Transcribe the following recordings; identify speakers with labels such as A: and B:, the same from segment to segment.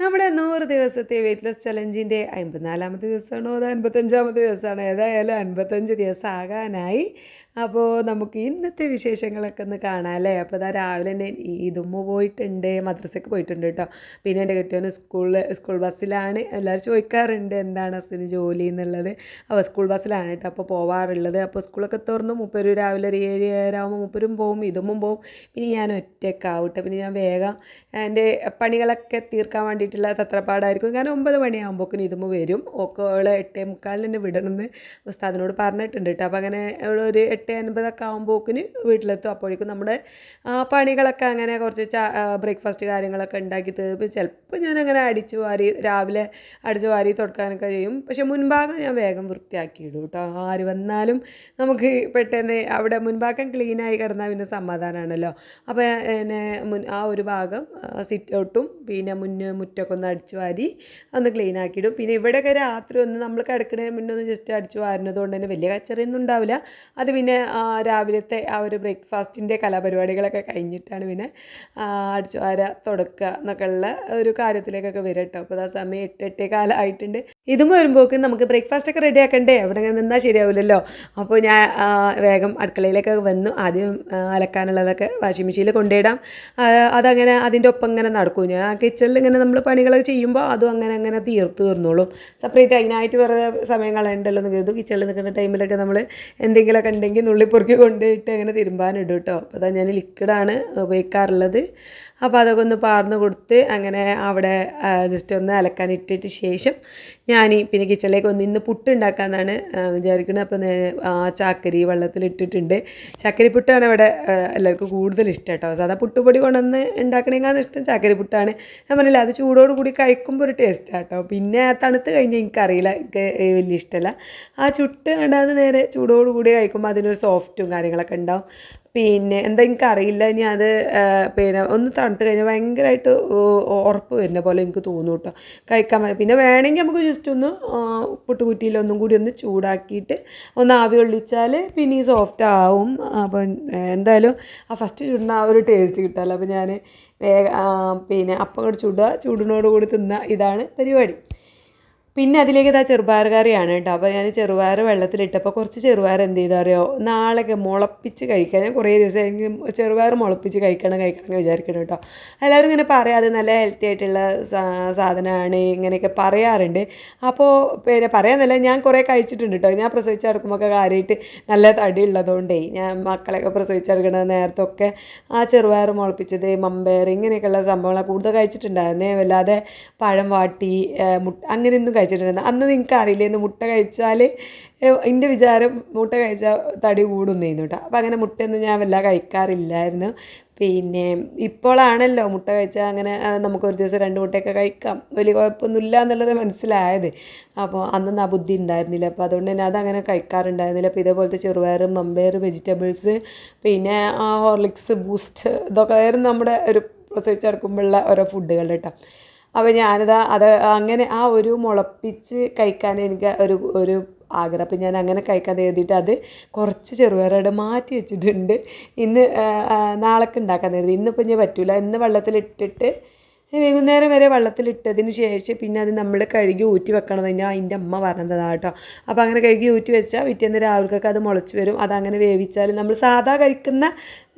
A: നമ്മുടെ നൂറ് ദിവസത്തെ വെയിറ്റ് ലോസ് ചലഞ്ചിന്റെ അമ്പത്തിനാലാമത്തെ ദിവസമാണോ. അതോ അൻപത്തഞ്ചാമത്തെ ദിവസമാണോ. ഏതായാലും അൻപത്തഞ്ച് ദിവസം ആകാനായി അപ്പോൾ നമുക്ക് ഇന്നത്തെ വിശേഷങ്ങളൊക്കെ ഒന്ന് കാണാം അല്ലേ? അപ്പോൾ ഇതാ രാവിലെ തന്നെ ഇതുമ്മ പോയിട്ടുണ്ട് മദ്രസയ്ക്ക് പോയിട്ടുണ്ട് കേട്ടോ പിന്നെ എന്റെ കെട്ടിയവന് സ്കൂളിൽ സ്കൂൾ ബസ്സിലാണ് എല്ലാവരും ചോദിക്കാറുണ്ട് എന്താണ് അസിന് ജോലി എന്നുള്ളത്. അപ്പോൾ സ്കൂൾ ബസ്സിലാണ് കേട്ടോ അപ്പോൾ പോവാറുള്ളത്. അപ്പോൾ സ്കൂളൊക്കെ തുറന്ന് മുപ്പര് രാവിലെ ഒരു ഏഴ് ഏഴാവുമ്പോൾ മുപ്പരും പോവും ഇതുമ്മും പോവും. പിന്നെ ഞാൻ ഒറ്റക്കാവട്ടെ പിന്നെ ഞാൻ വേഗം എന്റെ പണികളൊക്കെ തീർക്കാൻ വേണ്ടിയിട്ടുള്ള തത്രപ്പാടായിരിക്കും. കാരണം ഒമ്പത് മണിയാകുമ്പോക്കിന് ഇതുമ്മ വരും. ഒക്കെ എട്ടേ മുക്കാലിന് തന്നെ വിടണമെന്ന് ഉസ്താദിനോട് പറഞ്ഞിട്ടുണ്ട് കേട്ടോ അപ്പോൾ അങ്ങനെ ഒരു എട്ട് അൻപതൊക്കെ ആകുമ്പോക്കിന് വീട്ടിലെത്തും. അപ്പോഴേക്കും നമ്മുടെ പണികളൊക്കെ അങ്ങനെ കുറച്ച് ബ്രേക്ക്ഫാസ്റ്റ് കാര്യങ്ങളൊക്കെ ഉണ്ടാക്കി തീർപ്പ് ചിലപ്പോൾ ഞാൻ അങ്ങനെ അടിച്ചു വാരി രാവിലെ അടിച്ചു വാരി തുടക്കാനൊക്കെ ചെയ്യും. പക്ഷെ മുൻഭാഗം ഞാൻ വേഗം വൃത്തിയാക്കിയിടും കേട്ടോ. ആര് വന്നാലും നമുക്ക് പെട്ടെന്ന് അവിടെ മുൻഭാഗം ക്ലീനായി കിടന്നാൽ പിന്നെ സമാധാനമാണല്ലോ അപ്പോൾ പിന്നെ മുൻ ആ ഒരു ഭാഗം സിറ്റ് ഔട്ടും പിന്നെ മുന്ന് മുറ്റൊക്കെ ഒന്ന് അടിച്ചു വാരി ഒന്ന് ക്ലീൻ ആക്കിയിടും. പിന്നെ ഇവിടെയൊക്കെ രാത്രി ഒന്ന് നമ്മൾ കിടക്കുന്നതിന് മുന്നേ ഒന്ന് ജസ്റ്റ് അടിച്ചു വാരുന്നത് കൊണ്ട് തന്നെ വലിയ കച്ചറിയൊന്നും ഉണ്ടാവില്ല. അത് പിന്നെ രാവിലത്തെ ആ ഒരു ബ്രേക്ക്ഫാസ്റ്റിന്റെ കലാപരിപാടികളൊക്കെ കഴിഞ്ഞിട്ടാണ് പിന്നെ അടിച്ചുവാര അടിച്ചു വാര തുടക്കുക എന്നൊക്കെ ഉള്ള ഒരു കാര്യത്തിലേക്കൊക്കെ വരും കേട്ടോ. അപ്പോൾ ആ സമയം എട്ട് എട്ടേ കാലമായിട്ടുണ്ട് ഇതും വരുമ്പോഴേക്കും നമുക്ക് ബ്രേക്ക്ഫാസ്റ്റ് ഒക്കെ റെഡി ആക്കണ്ടേ? അവിടെ ഇങ്ങനെ നിന്നാൽ ശരിയാവില്ലല്ലോ. അപ്പോൾ ഞാൻ വേഗം അടുക്കളയിലേക്ക് വന്നു. ആദ്യം അലക്കാനുള്ളതൊക്കെ വാഷിംഗ് മെഷീനിൽ കൊണ്ടിടാം അതങ്ങനെ അതിന്റെ ഒപ്പം ഇങ്ങനെ നടക്കും. ഞാൻ കിച്ചണിൽ ഇങ്ങനെ നമ്മൾ പണികളൊക്കെ ചെയ്യുമ്പോൾ അതും അങ്ങനെ അങ്ങനെ തീർത്ത് തീർന്നോളും. സെപ്പറേറ്റ് അതിനായിട്ട് വേറെ സമയം കളയണ്ടല്ലോ എന്ന് കരുതും. കിച്ചണിൽ നിൽക്കുന്ന ടൈമിലൊക്കെ നമ്മൾ എന്തെങ്കിലുമൊക്കെ ഉണ്ടെങ്കിൽ നുള്ളിപ്പൊറുക്കി കൊണ്ടുപോയിട്ട് അങ്ങനെ തിരുമ്പാനിടും കേട്ടോ അപ്പോൾ അതാ ഞാൻ ലിക്വിഡാണ് ഉപയോഗിക്കാറുള്ളത്. അപ്പോൾ അതൊക്കെ ഒന്ന് പാർന്ന് കൊടുത്ത് അങ്ങനെ അവിടെ ജസ്റ്റ് ഒന്ന് അലക്കാൻ ഇട്ടിട്ട് ശേഷം ഞാൻ പിന്നെ കിച്ചണിലേക്ക് ഒന്ന് ഇന്ന് പുട്ട് ഉണ്ടാക്കാമെന്നാണ് വിചാരിക്കുന്നത് അപ്പോൾ ആ ചാക്കരി വെള്ളത്തിൽ ഇട്ടിട്ടുണ്ട്. ചാക്കരി പുട്ടാണ് ഇവിടെ എല്ലാവർക്കും കൂടുതൽ ഇഷ്ടം കേട്ടോ. സാധാ പുട്ടുപൊടി കൊണ്ടുവന്ന് ഉണ്ടാക്കണേക്കാണ് ഇഷ്ടം ചാക്കരി പുട്ടാണ് ഞാൻ പറഞ്ഞില്ല അത് ചൂടോട് കൂടി കഴിക്കുമ്പോൾ ഒരു ടേസ്റ്റ് കേട്ടോ. പിന്നെ തണുത്ത് കഴിഞ്ഞാൽ എനിക്കറിയില്ല എനിക്ക് വലിയ ഇഷ്ടമല്ല ആ ചുട്ട് കണ്ടാൽ നേരെ ചൂടോട് കൂടി കഴിക്കുമ്പോൾ അതിനൊരു സോഫ്റ്റും കാര്യങ്ങളൊക്കെ ഉണ്ടാവും. പിന്നെ എന്താ എനിക്കറിയില്ല. ഇനി അത് പിന്നെ ഒന്ന് തണുത്ത് കഴിഞ്ഞാൽ ഭയങ്കരമായിട്ട് ഉറപ്പ് വരുന്ന പോലെ എനിക്ക് തോന്നും കേട്ടോ. കഴിക്കാൻ പറ്റും പിന്നെ വേണമെങ്കിൽ നമുക്ക് ജസ്റ്റ് ഒന്ന് പുട്ടുകുറ്റിയിൽ ഒന്നും കൂടി ഒന്ന് ചൂടാക്കിയിട്ട് ഒന്ന് ആവി കൊള്ളിച്ചാൽ പിന്നെ ഈ സോഫ്റ്റ് ആവും. അപ്പം എന്തായാലും ആ ഫസ്റ്റ് ചുടുന്ന ആ ഒരു ടേസ്റ്റ് കിട്ടാമല്ലോ അപ്പോൾ ഞാൻ വേഗം പിന്നെ അപ്പം കൂടി ചുടുക. ചൂടിനോട് കൂടി തിന്നുക ഇതാണ് പരിപാടി. പിന്നെ അതിലേക്ക് ഇതാ ചെറുപയർ കറിയാണ് കേട്ടോ. അപ്പോൾ ഞാൻ ചെറുപയർ വെള്ളത്തിലിട്ടപ്പോൾ കുറച്ച് ചെറുപയർ എന്ത് ചെയ്താൽ അറിയോ? നാളെയൊക്കെ മുളപ്പിച്ച് കഴിക്കാൻ. ഞാൻ കുറേ ദിവസം ചെറുപയർ മുളപ്പിച്ച് കഴിക്കണം കഴിക്കണം എന്ന് വിചാരിക്കണം കേട്ടോ. എല്ലാവരും ഇങ്ങനെ പറയാം അത് നല്ല ഹെൽത്തി ആയിട്ടുള്ള സാധനമാണ് ഇങ്ങനെയൊക്കെ പറയാറുണ്ട്. അപ്പോൾ പിന്നെ പറയാമെന്നല്ല ഞാൻ കുറേ കഴിച്ചിട്ടുണ്ട് കേട്ടോ. ഞാൻ പ്രസവിച്ചെടുക്കുമ്പോൾ ഒക്കെ കാര്യമായിട്ട് നല്ല തടി ഉള്ളതുകൊണ്ടേ ഞാൻ മക്കളെയൊക്കെ പ്രസവിച്ചെടുക്കണ നേരത്തൊക്കെ ആ ചെറുപയർ മുളപ്പിച്ചത് മമ്പയർ ഇങ്ങനെയൊക്കെയുള്ള സംഭവങ്ങളൊക്കെ കൂടുതൽ കഴിച്ചിട്ടുണ്ടായിരുന്നേ. വല്ലാതെ പഴം വാട്ടി മുട്ട അങ്ങനെയൊന്നും കഴിച്ചിട്ടുണ്ടായിരുന്നു. അന്ന് നിങ്ങൾക്ക് അറിയില്ലായിരുന്നു മുട്ട കഴിച്ചാൽ എന്റെ വിചാരം മുട്ട കഴിച്ചാൽ തടി കൂടുന്നേന്നു കേട്ടോ അപ്പോൾ അങ്ങനെ മുട്ടയൊന്നും ഞാൻ വല്ല കഴിക്കാറില്ലായിരുന്നു. പിന്നെ ഇപ്പോഴാണല്ലോ മുട്ട കഴിച്ചാൽ അങ്ങനെ നമുക്കൊരു ദിവസം രണ്ട് മുട്ടയൊക്കെ കഴിക്കാം. വലിയ കുഴപ്പമൊന്നുമില്ല എന്നുള്ളത് മനസ്സിലായത്. അപ്പോൾ അന്നൊന്നും ആ ബുദ്ധി ഉണ്ടായിരുന്നില്ല. അപ്പോൾ അതുകൊണ്ട് തന്നെ അതങ്ങനെ കഴിക്കാറുണ്ടായിരുന്നില്ല. അപ്പോൾ ഇതേപോലത്തെ ചെറുപയർ മമ്പയർ വെജിറ്റബിൾസ് പിന്നെ ഹോർലിക്സ് ബൂസ്റ്റ് ഇതൊക്കെ ആയിരുന്നു നമ്മുടെ ഒരു പ്രസവിച്ചെടുക്കുമ്പോഴുള്ള ഓരോ ഫുഡുകൾ കേട്ടോ അപ്പോൾ ഞാനിതാ അത് അങ്ങനെ ആ ഒരു മുളപ്പിച്ച് കഴിക്കാൻ എനിക്ക് ഒരു ഒരു ആഗ്രഹം. അപ്പം ഞാൻ അങ്ങനെ കഴിക്കാൻ എഴുതിയിട്ട് അത് കുറച്ച് ചെറുപയറോട് മാറ്റി വെച്ചിട്ടുണ്ട്. ഇന്ന് നാളൊക്കെ ഉണ്ടാക്കാൻ കരുതി ഇന്നിപ്പോൾ ഞാൻ പറ്റില്ല ഇന്ന് വെള്ളത്തിലിട്ടിട്ട് വൈകുന്നേരം വരെ വെള്ളത്തിലിട്ടതിന് ശേഷം പിന്നെ അത് നമ്മൾ കഴുകി ഊറ്റി വെക്കണം കഴിഞ്ഞാൽ അതിന്റെ അമ്മ പറഞ്ഞതാണ് കേട്ടോ. അപ്പോൾ അങ്ങനെ കഴുകി ഊറ്റി വെച്ചാൽ പിറ്റേന്ന് രാവിലേക്കൊക്കെ അത് മുളച്ച് വരും. അതങ്ങനെ വേവിച്ചാൽ നമ്മൾ സാധാ കഴിക്കുന്ന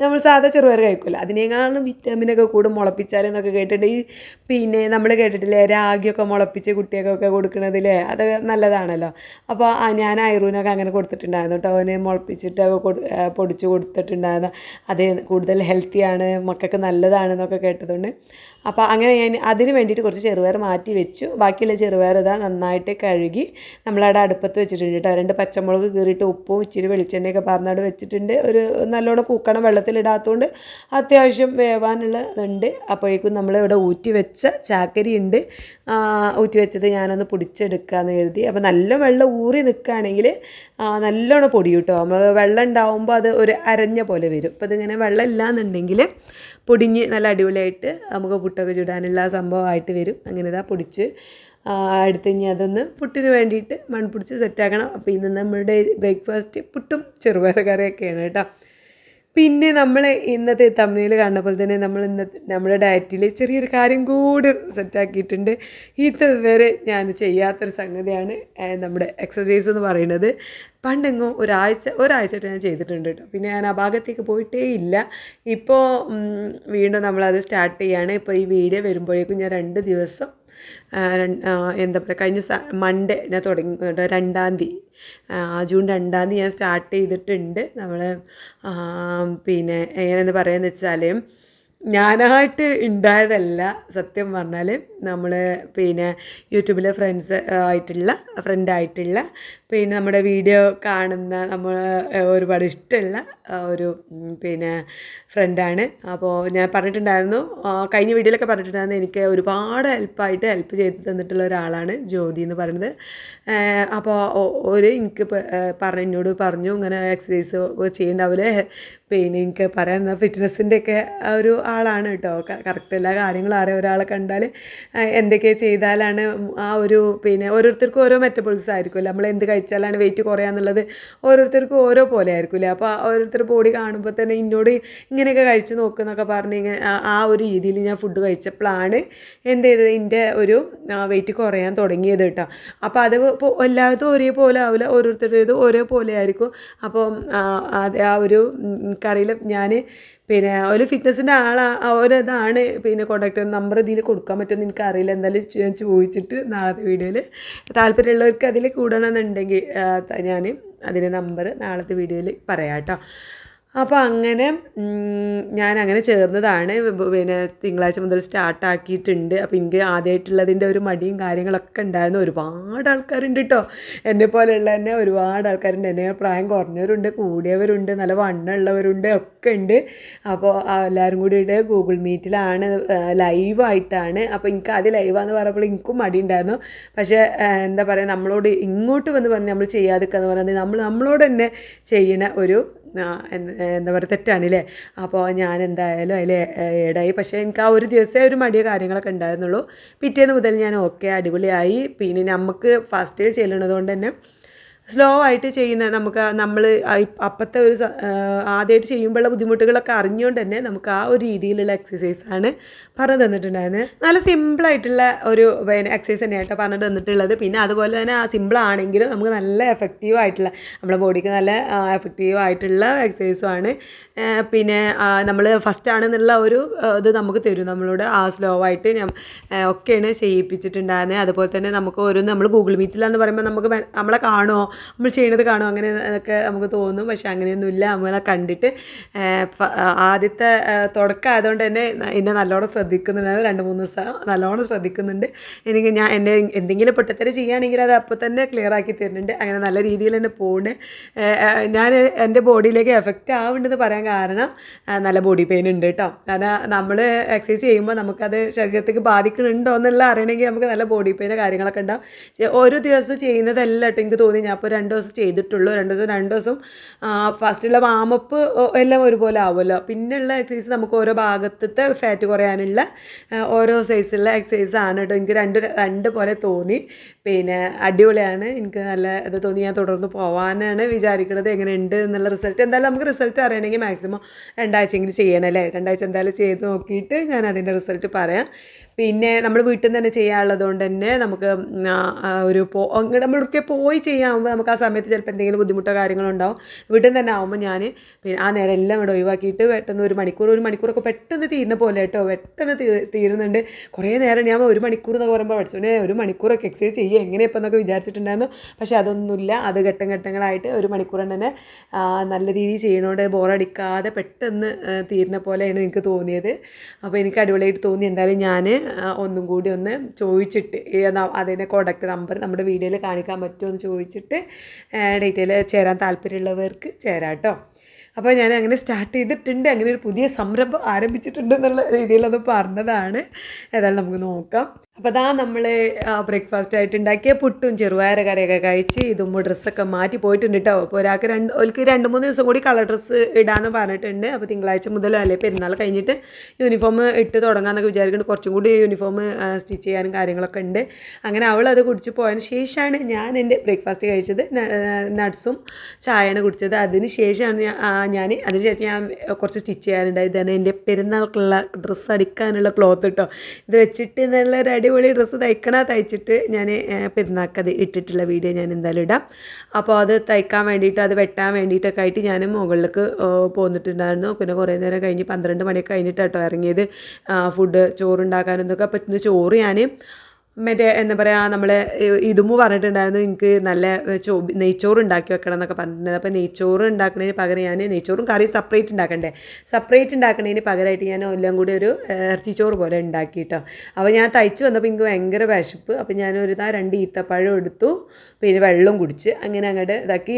A: നമ്മൾ സാധാ ചെറുപയർ കഴിക്കില്ല അതിനേക്കാളും വിറ്റാമിനൊക്കെ കൂടും മുളപ്പിച്ചാലെന്നൊക്കെ കേട്ടിട്ട് ഈ പിന്നെ നമ്മൾ കേട്ടിട്ടില്ലേ രാഗിയൊക്കെ മുളപ്പിച്ച് കുട്ടികൾക്കൊക്കെ കൊടുക്കണതില്ലേ അത് നല്ലതാണല്ലോ. അപ്പോൾ ഞാൻ ഐറൂനൊക്കെ അങ്ങനെ കൊടുത്തിട്ടുണ്ടായിരുന്നു കേട്ടോ. അവന് മുളപ്പിച്ചിട്ട് പൊടിച്ച് കൊടുത്തിട്ടുണ്ടായിരുന്നു. അത് കൂടുതൽ ഹെൽത്തിയാണ് മക്കൾക്ക് നല്ലതാണെന്നൊക്കെ കേട്ടതുകൊണ്ട്. അപ്പോൾ അങ്ങനെ ഞാൻ അതിന് വേണ്ടിയിട്ട് കുറച്ച് ചെറുപയർ മാറ്റി വെച്ചു. ബാക്കിയുള്ള ചെറുപയർ ഇതാ നന്നായിട്ട് കഴുകി നമ്മളവിടെ അടുപ്പത്ത് വെച്ചിട്ടുണ്ട് കേട്ടോ. രണ്ട് പച്ചമുളക് കീറിയിട്ട് ഉപ്പും ഇച്ചിരി വെളിച്ചെണ്ണയൊക്കെ പറഞ്ഞവിടെ വെച്ചിട്ടുണ്ട്. ഒരു നല്ലോണം കൂക്കണം വെള്ളത്തിലിടാത്തതുകൊണ്ട് അത്യാവശ്യം വേവാനുള്ള ഇതുണ്ട്. അപ്പോഴേക്കും നമ്മളിവിടെ ഊറ്റി വെച്ച ചാക്കരി ഉണ്ട് ഊറ്റി വെച്ചത് ഞാനൊന്ന് പൊടിച്ചെടുക്കാമെന്ന് കരുതി. അപ്പോൾ നല്ല വെള്ളം ഊറി നിൽക്കുകയാണെങ്കിൽ നല്ലോണം പൊടി കിട്ടും നമ്മൾ വെള്ളം ഉണ്ടാവുമ്പോൾ അത് ഒരു അരഞ്ഞ പോലെ വരും. അപ്പോൾ ഇതിങ്ങനെ വെള്ളം ഇല്ലാന്നുണ്ടെങ്കിൽ പൊടിഞ്ഞ് നല്ല അടിപൊളിയായിട്ട് നമുക്ക് പുട്ടൊക്കെ ചുടാനുള്ള സംഭവമായിട്ട് വരും. അങ്ങനെ ഇതാ പൊടിച്ച് അടുത്ത് ഇനി അതൊന്ന് പുട്ടിന് വേണ്ടിയിട്ട് മൺപിടിച്ച് സെറ്റാക്കണം അപ്പോൾ ഇന്ന് നമ്മളുടെ ബ്രേക്ക്ഫാസ്റ്റ് പുട്ടും ചെറുപയർ കറിയൊക്കെയാണ് കേട്ടോ. പിന്നെ നമ്മൾ ഇന്നത്തെ തമിഴിൽ കാണുന്ന പോലെ തന്നെ നമ്മൾ ഇന്ന നമ്മുടെ ഡയറ്റിൽ ചെറിയൊരു കാര്യം കൂടി സെറ്റാക്കിയിട്ടുണ്ട് ഇതുവരെ ഞാൻ ചെയ്യാത്തൊരു സംഗതിയാണ് നമ്മുടെ എക്സസൈസ് എന്ന് പറയുന്നത്. പണ്ടെങ്ങോ ഒരാഴ്ച ഒരാഴ്ചയായിട്ട് ഞാൻ ചെയ്തിട്ടുണ്ട് കേട്ടോ പിന്നെ ഞാൻ ആ ഭാഗത്തേക്ക് പോയിട്ടേ ഇല്ല. ഇപ്പോൾ വീണ്ടും നമ്മളത് സ്റ്റാർട്ട് ചെയ്യാണ്. ഇപ്പോൾ ഈ വീഡിയോ വരുമ്പോഴേക്കും ഞാൻ രണ്ട് ദിവസം എന്താ പറയുക കഴിഞ്ഞ മൺഡേ ഞാൻ തുടങ്ങി രണ്ടാം തീയതി. ജൂൺ രണ്ടാം തീയതി ഞാൻ സ്റ്റാർട്ട് ചെയ്തിട്ടുണ്ട്. നമ്മൾ പിന്നെ എങ്ങനെയെന്ന് പറയുകയെന്ന് വെച്ചാൽ ഞാനായിട്ട് ഉണ്ടായതല്ല സത്യം പറഞ്ഞാൽ നമ്മൾ പിന്നെ യൂട്യൂബിലെ ഫ്രണ്ട്സ് ആയിട്ടുള്ള ഫ്രണ്ടായിട്ടുള്ള പിന്നെ നമ്മുടെ വീഡിയോ കാണുന്ന നമ്മൾ ഒരുപാട് ഇഷ്ടമുള്ള ഒരു പിന്നെ ഫ്രണ്ടാണ് അപ്പോൾ ഞാൻ പറഞ്ഞിട്ടുണ്ടായിരുന്നു കഴിഞ്ഞ വീഡിയോയിലൊക്കെ പറഞ്ഞിട്ടുണ്ടായിരുന്നു എനിക്ക് ഒരുപാട് ഹെൽപ്പായിട്ട് ഹെൽപ്പ് ചെയ്ത് തന്നിട്ടുള്ള ഒരാളാണ് ജ്യോതി എന്ന് പറയുന്നത്. അപ്പോൾ ഒരു എനിക്ക് പറഞ്ഞു എന്നോട് പറഞ്ഞു ഇങ്ങനെ എക്സസൈസ് ചെയ്യണ്ടാവില്ലേ പിന്നെ എനിക്ക് പറയാൻ ഫിറ്റ്നസിന്റെയൊക്കെ ഒരു ആളാണ് കേട്ടോ. കറക്റ്റ് എല്ലാ കാര്യങ്ങളും അറിയാം ഒരാളെ കണ്ടാൽ എന്തൊക്കെ ചെയ്താലാണ് ആ ഒരു പിന്നെ ഓരോരുത്തർക്കും ഓരോ മെറ്റബോൾസ് ആയിരിക്കുമല്ലോ? നമ്മൾ എന്ത് കഴിച്ചാലാണ് വെയിറ്റ് കുറയാന്നുള്ളത് ഓരോരുത്തർക്കും ഓരോ പോലെ ആയിരിക്കില്ലേ അപ്പോൾ ഓരോരുത്തർ ബോഡി കാണുമ്പോൾ തന്നെ എന്നോട് ഇങ്ങനെയൊക്കെ കഴിച്ച് നോക്കുന്നൊക്കെ പറഞ്ഞ് ഇങ്ങനെ ആ- ഒരു രീതിയിൽ ഞാൻ ഫുഡ് കഴിച്ചപ്പോഴാണ് എന്ത് ചെയ്തത്? എന്റെ ഒരു വെയിറ്റ് കുറയാൻ തുടങ്ങിയത് കേട്ടോ. അപ്പോൾ അത് എല്ലാവരും ഒരേപോലെ ആവില്ല. ഓരോരുത്തരുടേത് ഒരേപോലെ ആയിരിക്കും. അപ്പം ആ, ഒരു കറിയിൽ ഞാൻ പിന്നെ ഒരു ഫിറ്റ്നസിന്റെ ആളാ ഒരിതാണ് പിന്നെ കോൺടാക്ട് നമ്പർ ഇതിൽ കൊടുക്കാൻ പറ്റുമെന്ന് എനിക്കറിയില്ല. എന്തായാലും ചോദിച്ചിട്ട് നാളത്തെ വീഡിയോയിൽ താല്പര്യമുള്ളവർക്ക് അതിൽ കൂടണമെന്നുണ്ടെങ്കിൽ ഞാൻ അതിന്റെ നമ്പർ നാളത്തെ വീഡിയോയിൽ പറയാം കേട്ടോ. അപ്പോൾ അങ്ങനെ ഞാൻ അങ്ങനെ ചേർന്നതാണ്. പിന്നെ തിങ്കളാഴ്ച മുതൽ സ്റ്റാർട്ടാക്കിയിട്ടുണ്ട്. അപ്പോൾ എനിക്ക് ആദ്യമായിട്ടുള്ളതിന്റെ ഒരു മടിയും കാര്യങ്ങളൊക്കെ ഉണ്ടായിരുന്നു. ഒരുപാട് ആൾക്കാരുണ്ട് കേട്ടോ എന്നെ പോലെയുള്ള തന്നെ ഒരുപാട് ആൾക്കാരുണ്ട്. എന്നെ പ്രായം കുറഞ്ഞവരുണ്ട് കൂടിയവരുണ്ട് നല്ല വണ്ണമുള്ളവരുണ്ട് ഒക്കെ ഉണ്ട്. അപ്പോൾ എല്ലാവരും കൂടിയിട്ട് ഗൂഗിൾ മീറ്റിലാണ് ലൈവായിട്ടാണ്. അപ്പോൾ എനിക്ക് ആദ്യം ലൈവാന്ന് പറയുമ്പോൾ എനിക്കും മടി ഉണ്ടായിരുന്നു. പക്ഷേ എന്താ പറയുക നമ്മളോട് ഇങ്ങോട്ട് വന്ന് പറഞ്ഞ് നമ്മൾ ചെയ്യാതിരിക്കുക എന്ന് പറയുന്നത് നമ്മൾ നമ്മളോട് തന്നെ ചെയ്യണ ഒരു എന്ത്- പറയുക തെറ്റാണല്ലേ? അപ്പോൾ ഞാൻ എന്തായാലും അതിൽ ഏടായി. പക്ഷേ എനിക്ക് ആ ഒരു ദിവസമേ ഒരു മടിയ കാര്യങ്ങളൊക്കെ ഉണ്ടായിരുന്നുള്ളൂ. പിറ്റേന്ന് മുതൽ ഞാൻ ഓക്കെ അടിപൊളിയായി. പിന്നെ നമുക്ക് ഫസ്റ്റ് ചെല്ലണത് കൊണ്ട് തന്നെ സ്ലോ ആയിട്ട് ചെയ്യുന്ന നമുക്ക് നമ്മൾ അപ്പോഴത്തെ ഒരു ആദ്യമായിട്ട് ചെയ്യുമ്പോഴുള്ള ബുദ്ധിമുട്ടുകളൊക്കെ അറിഞ്ഞുകൊണ്ട് തന്നെ നമുക്ക് ആ ഒരു രീതിയിലുള്ള എക്സസൈസ് ആണ് പറഞ്ഞു തന്നിട്ടുണ്ടായിരുന്നത് നല്ല സിമ്പിളായിട്ടുള്ള ഒരു എക്സസൈസ് ആയിട്ടാണ് പറഞ്ഞു തന്നിട്ടുള്ളത്. പിന്നെ അതുപോലെ തന്നെ ആ സിമ്പിൾ ആണെങ്കിലും നമുക്ക് നല്ല എഫക്റ്റീവ് ആയിട്ടുള്ള നമ്മുടെ ബോഡിക്ക് നല്ല എഫക്റ്റീവ് ആയിട്ടുള്ള എക്സസൈസും ആണ്. പിന്നെ നമ്മൾ ഫസ്റ്റ് ആണെന്നുള്ള ഒരു ഇത് നമുക്ക് തരും. നമ്മളോട് ആ സ്ലോ ആയിട്ട് ഒക്കെയാണ് ചെയ്യിപ്പിച്ചിട്ടുണ്ടായിരുന്നത് അതുപോലെ തന്നെ നമുക്ക് ഓരോന്ന് നമ്മൾ ഗൂഗിൾ മീറ്റിലാന്ന് പറയുമ്പോൾ നമുക്ക് നമ്മളെ കാണുമോ നമ്മൾ ചെയ്യണത് കാണും. അങ്ങനെ ഒക്കെ നമുക്ക് തോന്നും. പക്ഷേ അങ്ങനെയൊന്നുമില്ല. നമ്മളെ കണ്ടിട്ട് ആദ്യത്തെ തുടക്കം ആയതുകൊണ്ട് തന്നെ എന്നെ നല്ലോണം ശ്രദ്ധിക്കുന്നുണ്ട് രണ്ട് മൂന്ന് ദിവസം നല്ലോണം ശ്രദ്ധിക്കുന്നുണ്ട്. എനിക്ക് ഞാൻ എന്നെ എന്തെങ്കിലും പൊട്ടത്തരം ചെയ്യുകയാണെങ്കിൽ അത് അപ്പോൾ തന്നെ ക്ലിയർ ആക്കി തരുന്നുണ്ട്. അങ്ങനെ നല്ല രീതിയിൽ തന്നെ പോകുന്നുണ്ട് ഞാൻ എന്റെ ബോഡിയിലേക്ക് എഫക്റ്റ് ആവുന്നുണ്ടെന്ന് പറയാൻ കാരണം നല്ല ബോഡി പെയിൻ ഉണ്ട് കേട്ടോ. കാരണം നമ്മൾ എക്സസൈസ് ചെയ്യുമ്പോൾ നമുക്കത് ശരീരത്തേക്ക് ബാധിക്കുന്നുണ്ടോ എന്നുള്ള അറിയണമെങ്കിൽ നമുക്ക് നല്ല ബോഡി പെയിൻ കാര്യങ്ങളൊക്കെ ഉണ്ടാവും. ഒരു ദിവസം ചെയ്യുന്നതല്ല കേട്ടോ എനിക്ക് തോന്നി ഞാൻ ഇപ്പോൾ രണ്ട് ദിവസം ചെയ്തിട്ടുള്ളൂ രണ്ട് ദിവസം രണ്ട് ദിവസം ഫസ്റ്റുള്ള വാമപ്പ് എല്ലാം ഒരുപോലെ ആവുമല്ലോ. പിന്നെയുള്ള എക്സസൈസ് നമുക്ക് ഓരോ ഭാഗത്തത്തെ ഫാറ്റ് കുറയാനുള്ള ഓരോ സൈസുള്ള എക്സസൈസ് ആണ് കേട്ടോ എനിക്ക് രണ്ട് രണ്ട് പോലെ തോന്നി. പിന്നെ അടിപൊളിയാണ്. എനിക്ക് നല്ല ഇത് തോന്നി ഞാൻ തുടർന്ന് പോകാനാണ് വിചാരിക്കുന്നത് എങ്ങനെയുണ്ട് എന്നുള്ള റിസൾട്ട് എന്തായാലും നമുക്ക് റിസൾട്ട് അറിയണമെങ്കിൽ മാക്സിമം രണ്ടാഴ്ചയെങ്കിലും ചെയ്യണം അല്ലേ? രണ്ടാഴ്ച എന്തായാലും ചെയ്ത് നോക്കിയിട്ട് ഞാൻ അതിന്റെ റിസൾട്ട് പറയാം. പിന്നെ നമ്മൾ വീട്ടിൽ നിന്ന് തന്നെ ചെയ്യാനുള്ളത് കൊണ്ട് തന്നെ നമുക്ക് ഒരു പോ നമ്മളൊക്കെ പോയി ചെയ്യാകുമ്പോൾ നമുക്ക് ആ സമയത്ത് ചിലപ്പോൾ എന്തെങ്കിലും ബുദ്ധിമുട്ടോ കാര്യങ്ങളോ ഉണ്ടാവും. വീട്ടിൽ തന്നെ ആകുമ്പോൾ ഞാൻ പിന്നെ ആ നേരം എല്ലാം ഇവിടെ ഒഴിവാക്കിയിട്ട് പെട്ടെന്ന് ഒരു മണിക്കൂർ ഒരു മണിക്കൂറൊക്കെ പെട്ടെന്ന് തീരുന്ന പോലെ കേട്ടോ പെട്ടെന്ന് തീരുന്നുണ്ട്. കുറേ നേരം ഞാൻ ഒരു മണിക്കൂർ എന്നൊക്കെ പറയുമ്പോൾ പഠിച്ചു. ഒരു മണിക്കൂറൊക്കെ എക്സസൈസ് ചെയ്യുക എങ്ങനെയപ്പോൾ എന്നൊക്കെ വിചാരിച്ചിട്ടുണ്ടായിരുന്നു. പക്ഷേ അതൊന്നുമില്ല. അത് ഘട്ടം ഘട്ടങ്ങളായിട്ട് ഒരു മണിക്കൂർ തന്നെ നല്ല രീതിയിൽ ചെയ്യണോണ്ട് ബോറടിക്കാതെ പെട്ടെന്ന് തീരുന്ന പോലെയാണ് എനിക്ക് തോന്നിയത്. അപ്പോൾ എനിക്ക് അടിപൊളിയായിട്ട് തോന്നി. എന്തായാലും ഞാൻ ഒന്നും കൂടി ഒന്ന് ചോദിച്ചിട്ട് അതിന്റെ കോണ്ടാക്ട് നമ്പർ നമ്മുടെ വീഡിയോയിൽ കാണിക്കാൻ പറ്റുമോ എന്ന് ചോദിച്ചിട്ട് ഡീറ്റെയിൽ ചേരാൻ താല്പര്യമുള്ളവർക്ക് ചേരാം കേട്ടോ അപ്പോൾ ഞാൻ അങ്ങനെ സ്റ്റാർട്ട് ചെയ്തിട്ടുണ്ട്. അങ്ങനെ ഒരു പുതിയ സംരംഭം ആരംഭിച്ചിട്ടുണ്ട് എന്നുള്ള രീതിയിലത് പറഞ്ഞതാണ്. ഏതായാലും നമുക്ക് നോക്കാം. അപ്പോൾ അതാ നമ്മൾ ബ്രേക്ക്ഫാസ്റ്റ് ആയിട്ട് ഉണ്ടാക്കിയ പുട്ടും ചെറുപയർ കറിയൊക്കെ കഴിച്ച് ഇതും ഡ്രസ്സൊക്കെ മാറ്റി പോയിട്ടുണ്ട് കേട്ടോ അപ്പോൾ ഒരാൾക്ക് രണ്ട് ഒരിക്കൽ രണ്ട് മൂന്ന് ദിവസം കൂടി കളർ ഡ്രസ്സ് ഇടാമെന്ന് പറഞ്ഞിട്ടുണ്ട്. അപ്പോൾ തിങ്കളാഴ്ച മുതലോ അല്ലെ പെരുന്നാൾ കഴിഞ്ഞിട്ട് യൂണിഫോം ഇട്ട് തുടങ്ങാമെന്നൊക്കെ വിചാരിക്കുന്നുണ്ട് കുറച്ചും കൂടി യൂണിഫോം സ്റ്റിച്ച് ചെയ്യാനും കാര്യങ്ങളൊക്കെ ഉണ്ട്. അങ്ങനെ അവൾ അത് കുടിച്ച് പോയതിന് ശേഷമാണ് ഞാൻ എന്റെ ബ്രേക്ക്ഫാസ്റ്റ് കഴിച്ചത്. നട്ട്സും ചായയാണ് കുടിച്ചത്. അതിന് ശേഷമാണ് ഞാൻ അതിന് ശേഷം ഞാൻ കുറച്ച് സ്റ്റിച്ച് ചെയ്യാനുണ്ടായി ഇതാണ് എന്റെ പെരുന്നാൾക്കുള്ള ഡ്രസ്സ് അടിക്കാനുള്ള ക്ലോത്ത് കേട്ടോ ഇത് വെച്ചിട്ട് നല്ല ഒരു അടിപൊളി ഡ്രസ്സ് തയ്ക്കണ തയ്ച്ചിട്ട് ഞാൻ പെരുന്നാക്കത് ഇട്ടിട്ടുള്ള വീഡിയോ ഞാൻ എന്തായാലും ഇടാം. അപ്പോൾ അത് തയ്ക്കാൻ വേണ്ടിയിട്ട് അത് വെട്ടാൻ വേണ്ടിയിട്ടൊക്കെ ആയിട്ട് ഞാൻ മുകളിലേക്ക് പോന്നിട്ടുണ്ടായിരുന്നു. പിന്നെ കുറേ നേരം കഴിഞ്ഞ് പന്ത്രണ്ട് മണിയൊക്കെ കഴിഞ്ഞിട്ട് കേട്ടോ ഇറങ്ങിയത് ഫുഡ് ചോറുണ്ടാക്കാനൊക്കെ അപ്പോൾ ഇന്ന് ചോറ് ഞാൻ മറ്റേ എന്താ പറയുക നമ്മൾ ഇതുമു പറഞ്ഞിട്ടുണ്ടായിരുന്നു എനിക്ക് നല്ല ചോ നെയ്ച്ചോറ് ഉണ്ടാക്കി വെക്കണം എന്നൊക്കെ പറഞ്ഞിട്ടുണ്ടായിരുന്നു. അപ്പോൾ നെയ്ച്ചോറ് ഉണ്ടാക്കുന്നതിന് പകരം ഞാൻ നെയ്ച്ചോറും കറിയും സെപ്പറേറ്റ് ഉണ്ടാക്കണ്ടേ സെപ്പറേറ്റ് ഉണ്ടാക്കുന്നതിന് പകരമായിട്ട് ഞാൻ എല്ലാം കൂടി ഒരു ഇറച്ചിച്ചോറ് പോലെ ഉണ്ടാക്കി കേട്ടോ അപ്പോൾ ഞാൻ തയ്ച്ച് വന്നപ്പോൾ എനിക്ക് ഭയങ്കര വിശപ്പ്. അപ്പോൾ ഞാൻ ഒരു ഇതാ രണ്ട് ഈത്തപ്പഴം എടുത്തു പിന്നെ വെള്ളം കുടിച്ച് അങ്ങനെ അങ്ങോട്ട് ഇതാക്കി.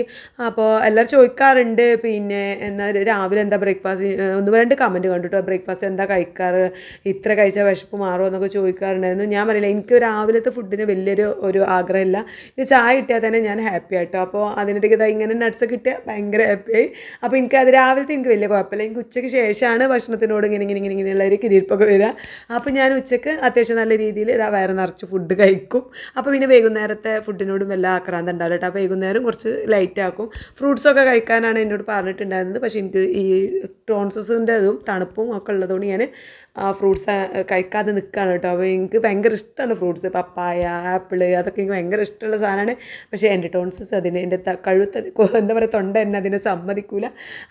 A: അപ്പോൾ എല്ലാവരും ചോദിക്കാറുണ്ട് പിന്നെ എന്നാ രാവിലെ എന്താ ബ്രേക്ക്ഫാസ്റ്റ് ഒന്ന് രണ്ട് കമന്റ് കണ്ടിട്ടോ. ബ്രേക്ക്ഫാസ്റ്റ് എന്താ കഴിക്കാറ്? ഇത്ര കഴിച്ചാൽ വിശപ്പ് മാറുമോ എന്നൊക്കെ ചോദിക്കാറുണ്ടായിരുന്നു. ഞാൻ പറയില്ല എനിക്ക് രാവിലത്തെ ഫുഡിന് വലിയൊരു ഒരു ആഗ്രഹമില്ല. ഇത് ചായ കിട്ടിയാൽ തന്നെ ഞാൻ ഹാപ്പി ആയിട്ടോ. അപ്പോൾ അതിനിടയ്ക്ക് ഇതാ ഇങ്ങനെ നട്ട്സ് കിട്ടിയാൽ ഭയങ്കര ഹാപ്പിയായി അപ്പോൾ എനിക്ക് അത് രാവിലത്തെ എനിക്ക് വലിയ കുഴപ്പമില്ല. എനിക്ക് ഉച്ചയ്ക്ക് ശേഷമാണ് ഭക്ഷണത്തിനോട് ഇങ്ങനെ ഇങ്ങനെ ഇങ്ങനെ ഇങ്ങനെയുള്ള ഒരു കിരീപ്പൊക്കെ വരിക. അപ്പോൾ ഞാൻ ഉച്ചയ്ക്ക് അത്യാവശ്യം നല്ല രീതിയിൽ ഇതാ വയറ് നിറച്ച് ഫുഡ് കഴിക്കും. അപ്പോൾ പിന്നെ വൈകുന്നേരത്തെ ഫുഡിനോടും വല്ല ആക്രാന്തം ഉണ്ടാവില്ല കേട്ടോ. അപ്പോൾ വൈകുന്നേരം കുറച്ച് ലൈറ്റ് ആക്കും. ഫ്രൂട്ട്സൊക്കെ കഴിക്കാനാണ് എന്നോട് പറഞ്ഞിട്ടുണ്ടായിരുന്നത്. പക്ഷേ എനിക്ക് ഈ ടോൺസസിന്റെ ഇതും തണുപ്പും ഒക്കെ ഉള്ളതുകൊണ്ട് ഞാൻ ഫ്രൂട്ട്സ് കഴിക്കാതെ നിൽക്കുകയാണ് കേട്ടോ. അപ്പോൾ എനിക്ക് ഭയങ്കര ഇഷ്ടമാണ് ഫ്രൂട്ട്സ് പപ്പായ ആപ്പിൾ അതൊക്കെ എനിക്ക് ഭയങ്കര ഇഷ്ടമുള്ള സാധനമാണ്. പക്ഷേ എന്റെ ടോൺസസ് അതിന് എന്റെ കഴുത്ത് എന്താ പറയുക തൊണ്ട എന്നെ അതിനെ സമ്മതിക്കൂല.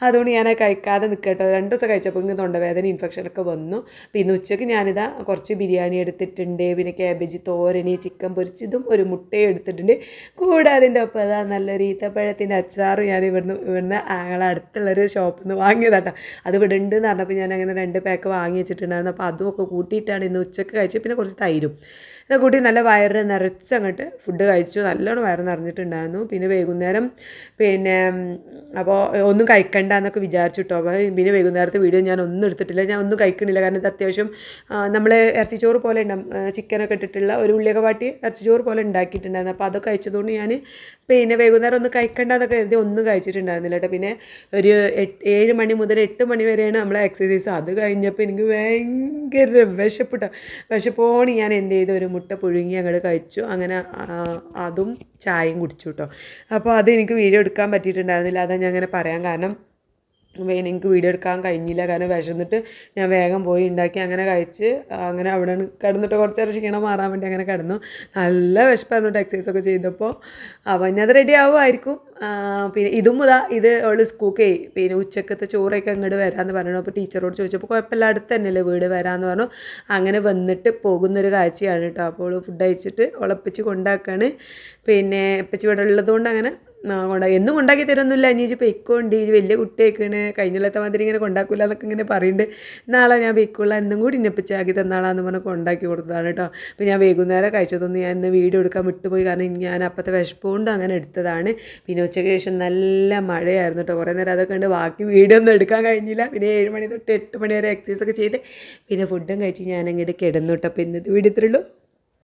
A: അതുകൊണ്ട് ഞാൻ കഴിക്കാതെ നിൽക്കട്ടോ രണ്ട് ദിവസം കഴിച്ചപ്പോൾ ഇങ്ങനെ തൊണ്ടവേദന ഇൻഫെക്ഷനൊക്കെ വന്നു. പിന്നെ ഉച്ചയ്ക്ക് ഞാനിതാ കുറച്ച് ബിരിയാണി എടുത്തിട്ടുണ്ട്. പിന്നെ ക്യാബേജ് തോരന് ചിക്കൻ പൊരിച്ചതും ഒരു മുട്ടയും എടുത്തിട്ടുണ്ട്. കൂടെ അതിന്റെ ഒപ്പം അതാ നല്ലൊരു ഈത്തപ്പഴത്തിന്റെ അച്ചാറും ഞാൻ ഇവിടുന്ന് ഇവിടുന്ന് ആങ്ങളെ അടുത്തുള്ളൊരു ഷോപ്പിൽ നിന്ന് വാങ്ങിയതാട്ടോ അത് ഇവിടെ എന്ന് പറഞ്ഞപ്പോൾ ഞാൻ അങ്ങനെ രണ്ട് പാക്ക് വാങ്ങി വെച്ചിട്ടുണ്ടായിരുന്നു. അപ്പോൾ അതും ഒക്കെ കൂട്ടിയിട്ടാണ് ഇന്ന് ഉച്ചയ്ക്ക് കഴിച്ചത്. പിന്നെ കുറച്ച് തൈരും. കൂട്ടി നല്ല വയറ് നിറച്ചങ്ങോട്ട് ഫുഡ് കഴിച്ചു. നല്ലോണം വയറ് നിറഞ്ഞിട്ടുണ്ടായിരുന്നു. പിന്നെ വൈകുന്നേരം പിന്നെ അപ്പോൾ ഒന്നും കഴിക്കണ്ട എന്നൊക്കെ വിചാരിച്ചു കേട്ടോ അപ്പോൾ പിന്നെ വൈകുന്നേരത്തെ വീഡിയോ ഞാൻ ഒന്നും എടുത്തിട്ടില്ല. ഞാൻ ഒന്നും കഴിക്കണില്ല. കാരണം ഇത് അത്യാവശ്യം നമ്മൾ ഇറച്ചിച്ചോറ് പോലെ ഉണ്ടാകും ചിക്കനൊക്കെ ഇട്ടിട്ടുള്ള ഒരു ഉള്ളിയൊക്കെ വാട്ടി ഇറച്ചിച്ചോറ് പോലെ ഉണ്ടാക്കിയിട്ടുണ്ടായിരുന്നു. അപ്പോൾ അതൊക്കെ കഴിച്ചതുകൊണ്ട് ഞാൻ പിന്നെ വൈകുന്നേരം ഒന്നും കഴിക്കണ്ട എന്നൊക്കെ കരുതി ഒന്നും കഴിച്ചിട്ടുണ്ടായിരുന്നില്ല കേട്ടോ പിന്നെ ഒരു ഏഴ് മണി മുതൽ എട്ട് മണി വരെയാണ് നമ്മൾ എക്സസൈസ് അത് കഴിഞ്ഞപ്പോൾ എനിക്ക് ഭയങ്കര വിശപ്പിട്ടോ വിശപ്പോണി ഞാൻ എന്ത് ചെയ്തു ഒരു മുട്ട പുഴുങ്ങി അങ്ങോട്ട് കഴിച്ചു. അങ്ങനെ അതും ചായയും കുടിച്ചു കേട്ടോ അപ്പോൾ അത് എനിക്ക് വീഡിയോ എടുക്കാൻ പറ്റിയിട്ടുണ്ടായിരുന്നില്ല. അതാ ഞാൻ അങ്ങനെ പറയാൻ കാരണം എനിക്ക് വീഡിയോ എടുക്കാൻ കഴിഞ്ഞില്ല. കാരണം വിശന്നിട്ട് ഞാൻ വേഗം പോയി ഉണ്ടാക്കി അങ്ങനെ കഴിച്ച് അങ്ങനെ അവിടെ കിടന്നിട്ട് കുറച്ച് നേരം ക്ഷീണം മാറാൻ വേണ്ടി അങ്ങനെ കിടന്നു. നല്ല വിശപ്പായിരുന്നു എക്സസൈസ് ഒക്കെ ചെയ്തപ്പോൾ അപ്പം ഇനി അത് റെഡി ആവുമായിരിക്കും. പിന്നെ ഇതും ഇതാ ഇത് അവൾ സ്കൂക്കേ പിന്നെ ഉച്ചക്കത്തെ ചോറൊക്കെ അങ്ങോട്ട് വരാമെന്ന് പറഞ്ഞു അപ്പോൾ ടീച്ചറോട് ചോദിച്ചപ്പോൾ കുഴപ്പമില്ല അടുത്ത് തന്നെയല്ലേ വീട് വരാമെന്ന് പറഞ്ഞു. അങ്ങനെ വന്നിട്ട് പോകുന്നൊരു കാഴ്ചയാണ് കേട്ടോ അപ്പോൾ ഫുഡ് അയച്ചിട്ട് ഉളപ്പിച്ച് കൊണ്ടാക്കാണ്. പിന്നെ ഇപ്പച്ചി ഇവിടെ ഉള്ളതുകൊണ്ട് അങ്ങനെ എന്നും കൊണ്ടാക്കി തരൊന്നുമില്ല. ഇനി ഇജ്ജ് പൊയ്ക്കോണ്ട്. ഈ വലിയ കുട്ടിയൊക്കെയാണ് കഴിഞ്ഞില്ലാത്ത മാതിരി ഇങ്ങനെ കൊണ്ടാക്കില്ല എന്നൊക്കെ ഇങ്ങനെ പറയുന്നുണ്ട് നാളെ ഞാൻ പെയ്ക്കുള്ള എന്നും കൂടി ഇന്നപ്പിച്ചാക്കി തന്നാളാന്ന് പറഞ്ഞ് കൊണ്ടാക്കി കൊടുത്തതാണ് കേട്ടോ അപ്പോൾ ഞാൻ വൈകുന്നേരം കഴിച്ചതൊന്നും ഞാൻ ഇന്ന് വീഡിയോ എടുക്കാൻ വിട്ടുപോയി. കാരണം ഞാൻ അപ്പോഴത്തെ വിശപ്പ് കൊണ്ട് അങ്ങനെ എടുത്തതാണ്. പിന്നെ ഉച്ചയ്ക്ക് ശേഷം നല്ല മഴയായിരുന്നു കേട്ടോ കുറേ നേരം അതൊക്കെ ഉണ്ട് ബാക്കി വീഡിയോ ഒന്നും എടുക്കാൻ കഴിഞ്ഞില്ല. പിന്നെ ഏഴ് മണി തൊട്ട് എട്ട് മണി വരെ എക്സസൈസ് ഒക്കെ ചെയ്ത്. പിന്നെ ഫുഡും കഴിച്ച് ഞാനങ്ങോട്ട് കിടന്നു കേട്ടോ അപ്പോൾ ഇന്നത്തെ വീഡിയോ ഇത്രയുള്ളൂ